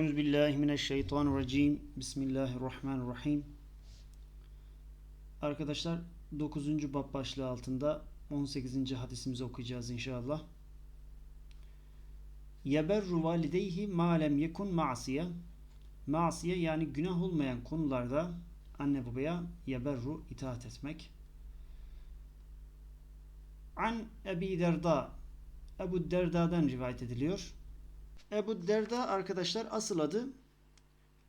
Euzu billahi mineşşeytanirracim. Bismillahirrahmanirrahim. Arkadaşlar 9. bab başlığı altında 18. hadisimizi okuyacağız inşallah. Yeberru valideyhi ma lem yekun ma'siye. Ma'siye yani günah olmayan konularda anne babaya yeberru itaat etmek. An Ebi Derda Ebu Derda'dan rivayet ediliyor. Ebu Derda arkadaşlar asıl adı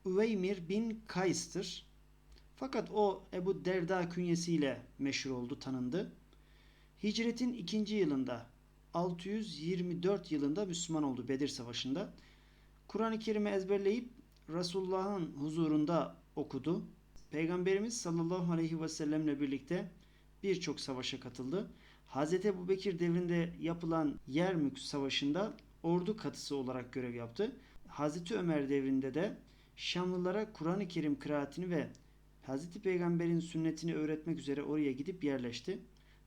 Üveymir bin Kays'tır. Fakat o Ebu Derda künyesiyle meşhur oldu, tanındı. Hicretin ikinci yılında 624 yılında Müslüman oldu Bedir Savaşı'nda. Kur'an-ı Kerim'i ezberleyip Resulullah'ın huzurunda okudu. Peygamberimiz sallallahu aleyhi ve sellemle birlikte birçok savaşa katıldı. Hz. Ebu Bekir devrinde yapılan Yermük Savaşı'nda ordu katısı olarak görev yaptı. Hazreti Ömer devrinde de Şamlılara Kur'an-ı Kerim kıraatini ve Hazreti Peygamber'in sünnetini öğretmek üzere oraya gidip yerleşti.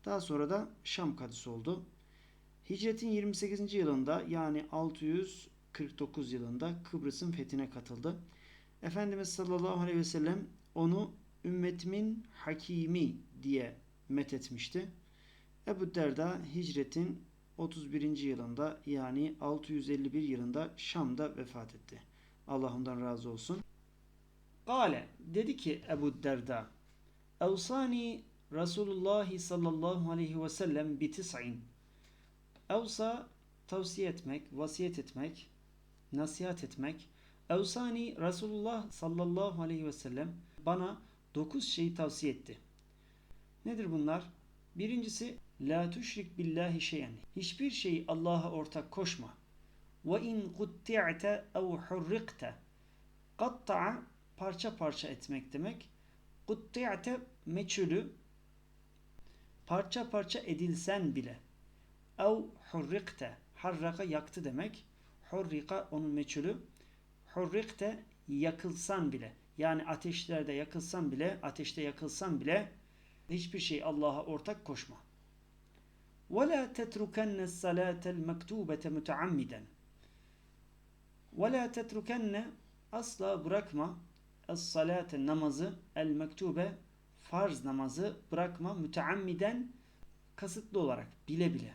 Daha sonra da Şam kadısı oldu. Hicretin 28. yılında yani 649 yılında Kıbrıs'ın fethine katıldı. Efendimiz sallallahu aleyhi ve sellem onu ümmetimin hakimi diye methetmişti. Ebu Derda hicretin 31. yılında yani 651 yılında Şam'da vefat etti. Allah ondan razı olsun. Kale dedi ki Ebu Derda Evsani Resulullah sallallahu aleyhi ve sellem bi tis'in Evsa tavsiye etmek, vasiyet etmek, nasihat etmek. Evsani Resulullah sallallahu aleyhi ve sellem bana dokuz şeyi tavsiye etti. Nedir bunlar? Birincisi La tuşrik billahi şeyen. Hiçbir şeyi Allah'a ortak koşma. Ve in kutti'te ev hurrikte. Katta'a parça parça etmek demek. Kutti'te meçhulü parça parça edilsen bile. Ev hurrikte. Harraka yaktı demek. Hurrika onun meçhulü. Hurrikte yakılsan bile. Yani ateşlerde yakılsan bile, ateşte yakılsan bile hiçbir şey Allah'a ortak koşma. ولا تتركن الصلاة المكتوبة متعمدا ولا تتركن asla bırakma es-salate namazı el mektube farz namazı bırakma müteammiden kasıtlı olarak bile bile.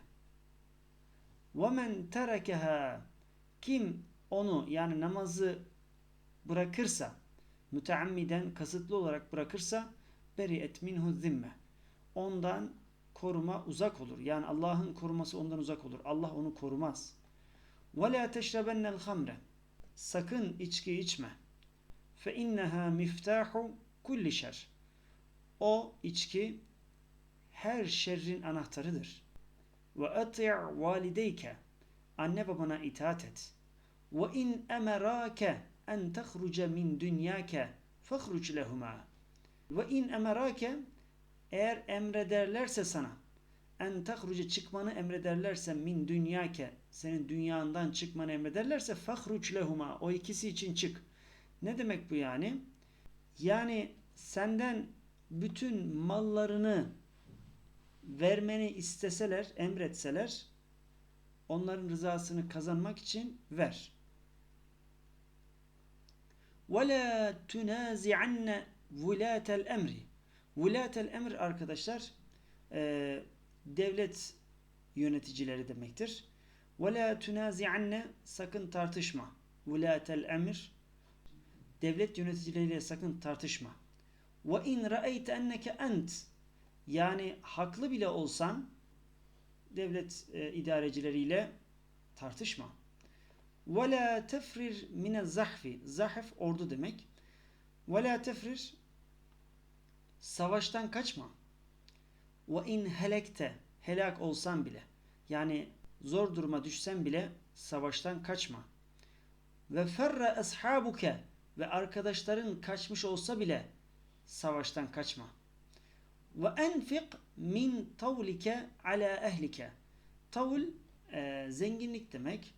Ve men terekeha kim onu yani namazı bırakırsa müteammiden kasıtlı olarak bırakırsa beri et minhu zimme ondan koruma uzak olur. Yani Allah'ın koruması ondan uzak olur. Allah onu korumaz. وَلَا تَشْرَبَنَّ الْخَمْرَ Sakın içki içme. فَاِنَّهَا مِفْتَاحُ كُلِّ شَرْ O içki her şerrin anahtarıdır. وَاَطِعْ وَالِدَيْكَ Anne babana itaat et. وَاِنْ اَمَرَاكَ اَنْ تَخْرُجَ مِنْ دُنْيَاكَ فَخْرُجْ لَهُمَا وَاِنْ اَمَرَاكَ eğer emrederlerse sana en tahruce çıkmanı emrederlerse min dünyake senin dünyandan çıkmanı emrederlerse fahruç lehuma o ikisi için çık. Ne demek bu yani? Yani senden bütün mallarını vermeni isteseler, emretseler onların rızasını kazanmak için ver. وَلَا تُنَازِعَنَّ وُلَاتَ الْاَمْرِ Vulatel emr arkadaşlar e, devlet yöneticileri demektir. Ve la tunazi'anne sakın tartışma. Vulatel emr devlet yöneticileriyle sakın tartışma. Ve in ra'eyte enneke ent yani haklı bile olsan devlet e, idarecileriyle tartışma. Ve la tefrir mine zahfi. Zahf ordu demek. Ve la tefrir Savaştan kaçma. Ve in helekte helak olsan bile yani zor duruma düşsen bile savaştan kaçma. Ve ferre ashabuke ve arkadaşların kaçmış olsa bile savaştan kaçma. Ve enfik min tavlike ala ehlike. Tavul e, zenginlik demek.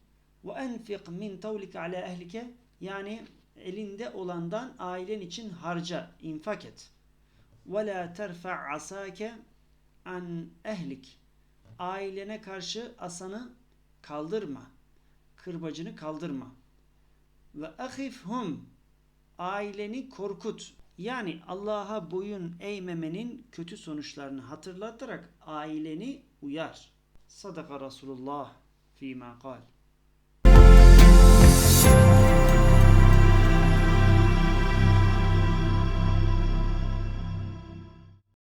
Ve enfik min tavlike ala ehlike yani elinde olandan ailen için harca, infak et ve la terfa' asake an ehlik. Ailene karşı asanı kaldırma. Kırbacını kaldırma. Ve ahifhum. Aileni korkut. Yani Allah'a boyun eğmemenin kötü sonuçlarını hatırlatarak aileni uyar. Sadaka Resulullah fîmâ kal.